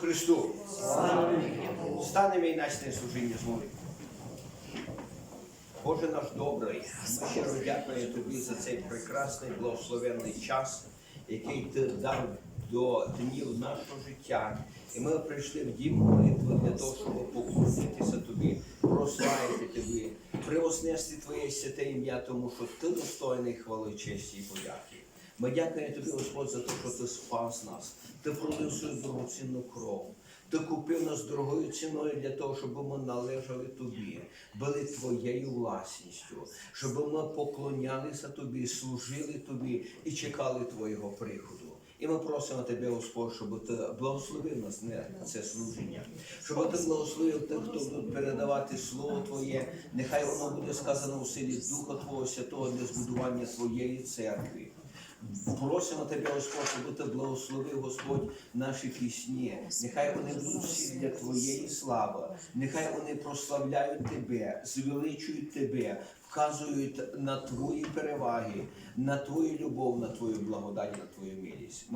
Христу. Станемо і начне служіння з молитви. Боже наш добрий, ми щиро дякуємо Тобі за цей прекрасний благословенний час, який ти дав до днів нашого життя. І ми прийшли в дім молитви для того, щоб поклонитися Тобі, прославити Тобі, превознести Твоє святе ім'я, тому що Ти достойний хвали, честі і подяки. Ми дякуємо Тобі, Господь, за те, що Ти спас нас, Ти пролив свою дорогоцінну кров. Ти купив нас дорогою ціною для того, щоб ми належали тобі, були твоєю власністю, щоб ми поклонялися тобі, служили тобі і чекали твого приходу. І ми просимо тебе, Господь, щоб ти благословив нас на це служення, щоб ти благословив тих, хто буде передавати Слово Твоє. Нехай воно буде сказано у силі Духа Твого Святого для збудування Твоєї церкви. Просимо тебе, Господь, щоб ти благословив, Господь, наші пісні. Нехай вони будуть всі для Твоєї слави. Нехай вони прославляють Тебе, звеличують Тебе, вказують на Твої переваги, на Твою любов, на Твою благодать, на Твою милість.